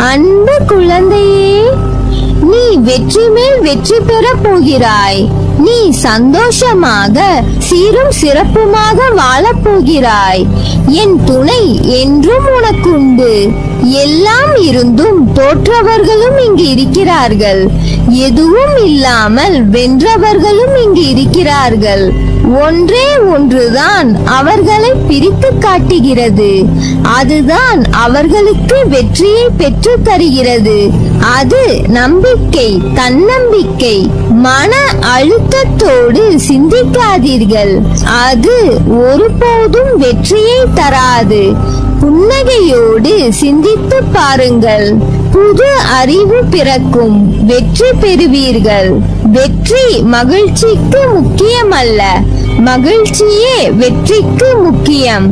அன்பு குழந்தையே நீ வெற்றி மேல் வெற்றி பெற போகிறாய். நீ சந்தோஷமாக சீரும் சிறப்புமாக வாழப் போகிறாய். என் துணை என்றும் உனக்குண்டு. எல்லாம் இருந்தும் தோற்றவர்களும் இங்கு இருக்கிறார்கள். எதுவும் இல்லாமல் வென்றவர்களும் இங்கு இருக்கிறார்கள். ஒன்றே ஒன்றுதான் அவர்களை பிரித்து காட்டுகிறது. அதுதான் அவர்களுக்கு வெற்றியை பெற்று தருகிறது. அது நம்பிக்கை தன்னம்பிக்கை மன அழுத்தத்தோடு சிந்திக்காதீர்கள். அது ஒருபோதும் வெற்றியை தராது. புன்னகையோடு சிந்தித்து பாருங்கள். புது அறிவு பிறக்கும். வெற்றி பெறுவீர்கள். வெற்றி மகிழ்ச்சிக்கு முக்கியமல்ல. மகிழ்ச்சியே வெற்றிக்கு முக்கியம்.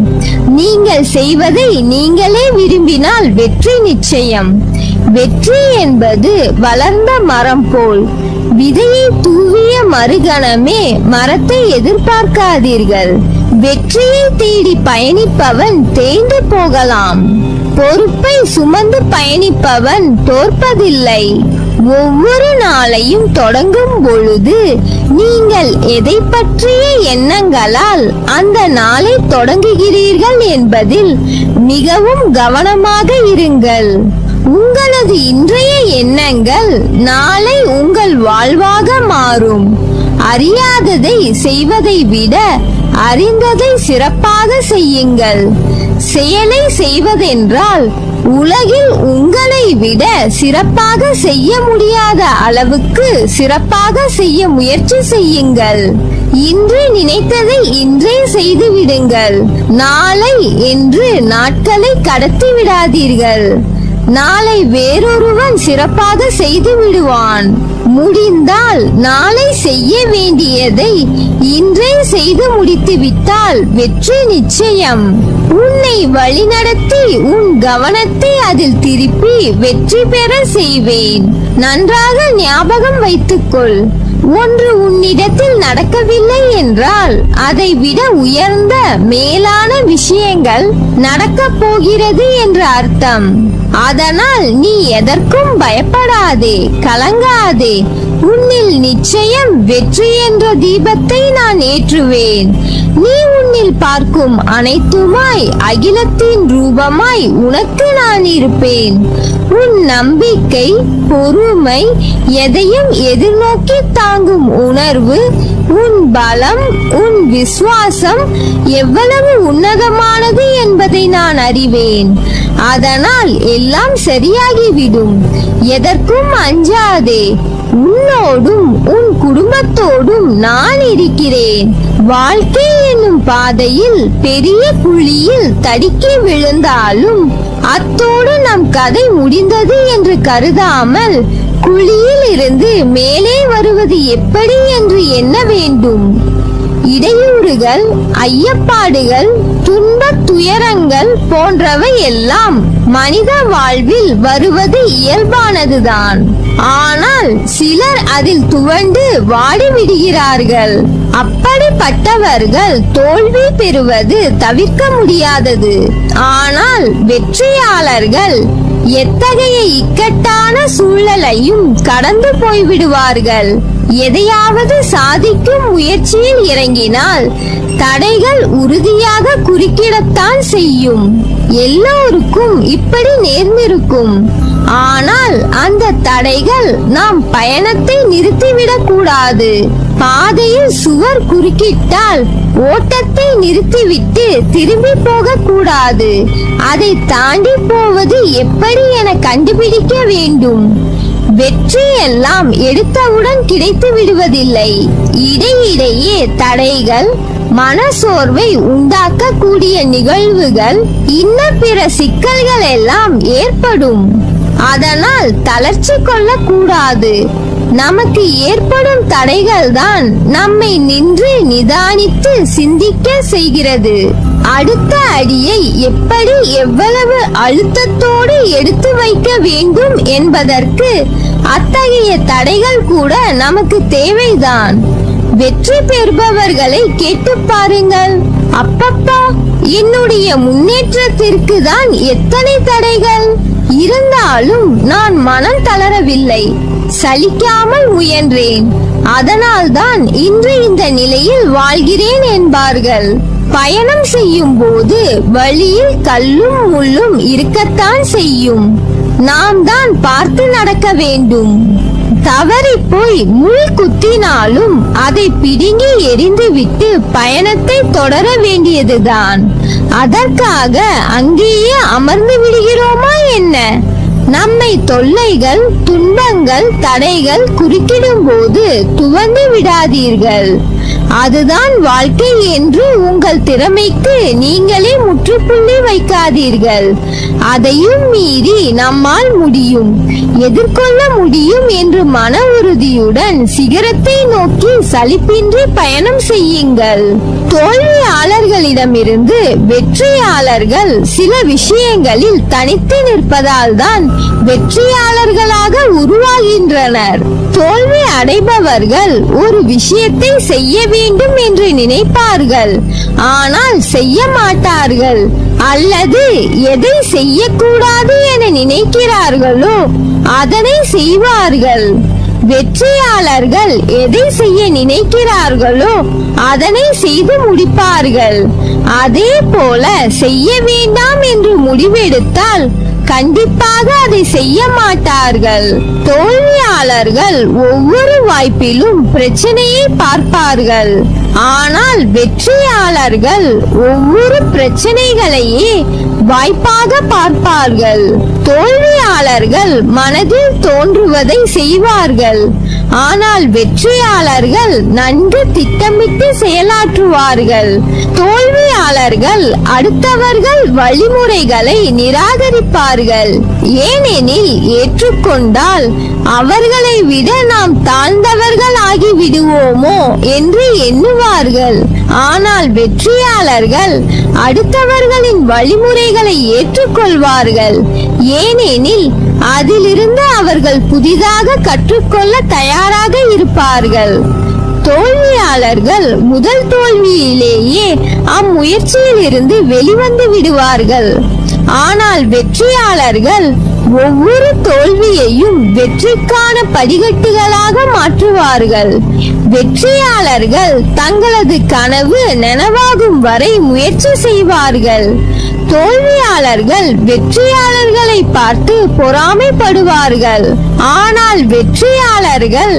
நீங்கள் செய்வதை நீங்களே விரும்பினால் வெற்றி நிச்சயம். வெற்றி என்பது வளர்ந்த மரம் போல். விதையை தூவிய மறுகணமே மரத்தை எதிர்பார்க்காதீர்கள். வெற்றியை தேடி பயணிப்பவன் தேய்ந்து போகலாம். பொறுப்பை சுமந்து பயணிப்பவன் தோற்பதில்லை. ஒவ்வொரு நாளையும் தொடங்கும் பொழுது நீங்கள் எதை பற்றிய எண்ணங்களால் அந்த நாளை தொடங்குகிறீர்கள் என்பதில் மிகவும் கவனமாக இருங்கள். உங்களது இன்றைய எண்ணங்கள் நாளை உங்கள் வாழ்வாக மாறும். அறியாததை செய்வதை விட அறிந்ததை சிறப்பாக செய்யுங்கள். செயலை செய்வதென்றால் உலகில் உங்களை விட சிறப்பாக செய்ய முடியாத அளவுக்கு சிறப்பாக செய்ய முயற்சி செய்யுங்கள். இன்று நினைத்ததை இன்றே செய்து விடுங்கள் நாளை என்று நாட்களை கடத்தி விடாதீர்கள் நாளை வேறொருவன் சிறப்பாக செய்து விடுவான் முடிந்தால் நாளை செய்ய வேண்டியதை இன்றே செய்து முடித்து விட்டால் வெற்றி நிச்சயம். உன்னை வழிநடத்தி உன் கவனத்தை அதில் திருப்பி வெற்றி பெற செய்வேன். நன்றாக ஞாபகம் வைத்துக்கொள். ஒன்று உன்னிடத்தில் நடக்கவில்லை என்றால் அதை விட உயர்ந்த மேலான விஷயங்கள் நடக்கப் போகிறது என்று அர்த்தம். அதனால் நீ எதற்கும் பயப்படாதே கலங்காதே. உன்னில் நிச்சயம் வெற்றி என்ற தீபத்தை நான் ஏற்றுவேன். நீ உன்னில் பார்க்கும் அனைத்துமாய் அகிலத்தின் ரூபமாய் உனக்கு நான் இருப்பேன். உன் நம்பிக்கை பொறுமை எதையும் எதிர்நோக்கி தாங்கும் உணர்வு உன் பலம் உன் விசுவாசம் எவ்வளவு உன்னதமானது என்பதை நான் அறிவேன். அதனால் எல்லாம் சரியாகிவிடும். எதற்கும் அஞ்சாதே. உன்னோடும் உன் குடும்பத்தோடும் நான் இருக்கிறேன். வாழ்க்கை என்னும் பாதையில் பெரிய குழியில் தடுக்கி விழுந்தாலும் அத்தோடு நம் கதை முடிந்தது என்று கருதாமல் குழியில் இருந்து மேலே வருவது எப்படி என்று எண்ண வேண்டும். இடையூறுகள் ஐயப்பாடுகள் துன்பத் துயரங்கள் போன்றவை எல்லாம் மனித வாழ்வில் வருவது இயல்பானதுதான். ஆனால் சிலர் அதில் துவண்டு வாடிவிடுகிறார்கள். அப்படிப்பட்டவர்கள் தோல்வி பெறுவது தவிர்க்க முடியாதது. ஆனால் வெற்றியாளர்கள் எத்தகைய இக்கட்டான சூழலையும் கடந்து போய்விடுவார்கள். எதையாவது சாதிக்கும் முயற்சியில் இறங்கினால் தடைகள் உறுதியாக குறுக்கிடத்தான் செய்யும். எல்லோருக்கும் இப்படி நேர்ந்திருக்கும். ஆனால் அந்த தடைகள் நாம் பயணத்தை நிறுத்திவிடக் கூடாது பாதையில் சுவர் குறுக்கிட்டால் ஓட்டத்தை நிறுத்திவிட்டு திரும்பி போக கூடாது அதை தாண்டி போவது எப்படி என கண்டுபிடிக்க வேண்டும். வெற்றி எல்லாம் எடுத்தவுடன் கிடைத்து விடுவதில்லை. இடையிடையே தடைகள் மனசோர்வை உண்டாக்கக்கூடிய நிகழ்வுகள் இன்ன பிற சிக்கல்கள் எல்லாம் ஏற்படும். அதனால் தளர்ச்சி கொள்ளக்கூடாது. நமக்கு ஏற்படும் தடைகள் தான் நம்மை நின்று நிதானித்து சிந்திக்க செய்கிறது. அடுத்த அடியை எப்படி எவ்வளவு அழுத்தத்தோடு எடுத்து வைக்க வேண்டும் என்பதற்கு அத்தகைய தடைகள் கூட நமக்கு தேவைதான். வெற்றி பெறுபவர்களை கேட்டு பாருங்கள். அப்பப்பா என்னுடைய முன்னேற்றத்திற்கு தான் எத்தனை தடைகள்? இருந்தாலும் நான் மனம் தளரவில்லை. சலிக்காமல் முயன்றேன். அதனால்தான் இன்று இந்த நிலையில் வாழ்கிறேன் என்பார்கள். பயணம் செய்யும் போது வழியில் கல்லும் முள்ளும் இருக்கத்தான் செய்யும். நாம் தான் பார்த்து நடக்க வேண்டும். தவறி போய் முள் குத்தினாலும் அதை பிடுங்கி எரிந்துவிட்டு பயணத்தை தொடர வேண்டியதுதான். அதற்காக அங்கேயே அமர்ந்து விடுகிறோமா என்ன? நம்மை தொல்லைகள் துன்பங்கள் தடைகள் குறுக்கிடும் போது துவண்டு விடாதீர்கள். அதுதான் வாழ்க்கை என்று உங்கள் திறமைக்கு நீங்களே முற்றுப்புள்ளி வைக்காதீர்கள். அதையும் மீறி நம்மால் முடியும். எதிர்கொள்ள முடியும் என்று மன உறுதியுடன் சிகரத்தை நோக்கி சலிப்பின்றி பயணம் செய்யுங்கள். தோல்வியாளர்களிடமிருந்து வெற்றியாளர்கள் சில விஷயங்களில் தனித்து நிற்பதால் தான் வெற்றியாளர்களாக உருவாகின்றனர். தோல்வி அடைபவர்கள் ஒரு விஷயத்தை செய்ய வேண்டும் என்று நினைப்பார்கள். ஆனால் செய்ய மாட்டார்கள். அல்லது எதை செய்யக்கூடாது என நினைக்கிறார்களோ அதனை செய்வார்கள். வெற்றியாளர்கள் எதை செய்ய நினைக்கிறார்களோ அதனை செய்து முடிப்பார்கள். அதே போல செய்ய வேண்டாம் என்று முடிவெடுத்தால் கண்டிப்பாக அதை செய்ய மாட்டார்கள். தோல்வியாளர்கள் ஒவ்வொரு வாய்ப்பிலும் பிரச்சனையை பார்ப்பார்கள். ஆனால் வெற்றியாளர்கள் ஒவ்வொரு பிரச்சனைகளையே வாய்ப்பாக பார்ப்பார்கள். தோல்வியாளர்கள் மனதில் தோன்றுவதை செய்வார்கள். ஆனால் வெற்றியாளர்கள் நன்கு திட்டமிட்டு செயலாற்றுவார்கள். தோல்வியாளர்கள் அடுத்தவர்கள் வழிமுறைகளை நிராகரிப்பார்கள். ஏனெனில் ஏற்றுக்கொண்டால் அவர்களை விட நாம் தாழ்ந்தவர்கள் ஆகிவிடுவோமோ என்று எண்ணுவார்கள். ஆனால் வெற்றியாளர்கள் அடுத்தவர்களின் வழிமுறைகளை ஏற்றுக்கொள்வார்கள். ஏனெனில் அதிலிருந்து அவர்கள் புதிதாக கற்றுக்கொள்ள தயாராக இருப்பார்கள். தோல்வியாளர்கள் முதல் தோல்வியிலேயே அம்முயற்சியில் இருந்து வெளிவந்து விடுவார்கள். ஆனால் வெற்றியாளர்கள் ஒவ்வொரு தோல்வியையும் வெற்றிக்கான படிகட்டுகளாக மாற்றுவார்கள். வெற்றியாளர்கள் தங்களது கனவு நனவாகும் வரை முயற்சி செய்வார்கள். தோல்வியாளர்கள் வெற்றியாளர்களை பார்த்து பொறாமைப்படுவார்கள். ஆனால் வெற்றியாளர்கள்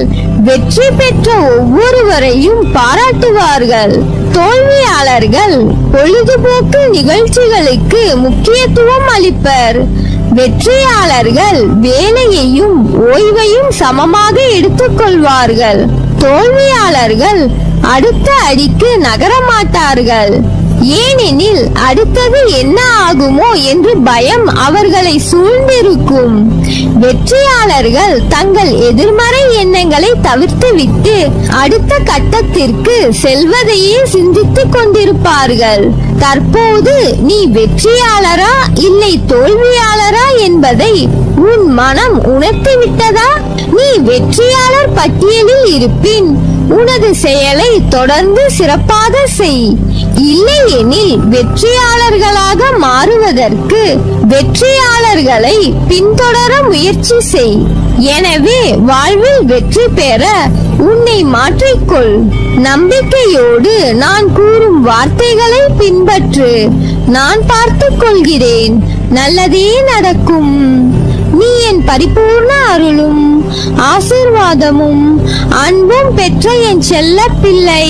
வெற்றி பெற்ற ஒவ்வொருவரையும் பாராட்டுவார்கள். தோல்வியாளர்கள் பொழுதுபோக்கு நிகழ்ச்சிகளுக்கு முக்கியத்துவம் அளிப்பர். வெற்றியாளர்கள் வேலையையும் ஓய்வையும் சமமாக எடுத்துக்கொள்வார்கள். தோல்வியாளர்கள் அடுத்த அடிக்கு நகரமாட்டார்கள். ஏனெனில் அடுத்தது என்ன ஆகுமோ என்று பயம் அவர்களை சூழ்ந்திருக்கும். வெற்றியாளர்கள் தங்கள் எதிர்மறை எண்ணங்களை தவிர்த்துவிட்டு அடுத்த கட்டத்திற்கு செல்வதையே சிந்தித்துக் கொண்டிருப்பார்கள். தற்போது நீ வெற்றியாளரா இல்லை தோல்வியாளரா என்பதை உன் மனம் உணர்த்தி விட்டதா நீ வெற்றியாளர் பட்டியலில் இருப்பின் உனது செயலை தொடர்ந்து சிறப்பாக செய். இல்லையெனில் வெற்றியாளர்களாக மாறுவதற்கு வெற்றியாளர்களை பின்தொடர முயற்சி செய். எனவே வாழ்வில் வெற்றி பெற உன்னை மாற்றிக்கொள். நம்பிக்கையோடு நான் கூறும் வார்த்தைகளை பின்பற்று. நான் பார்த்து கொள்கிறேன். நல்லதே நடக்கும். நீ என் பரிபூர்ண அருளும் ஆசீர்வாதமும் அன்பும் பெற்ற என் செல்ல பிள்ளை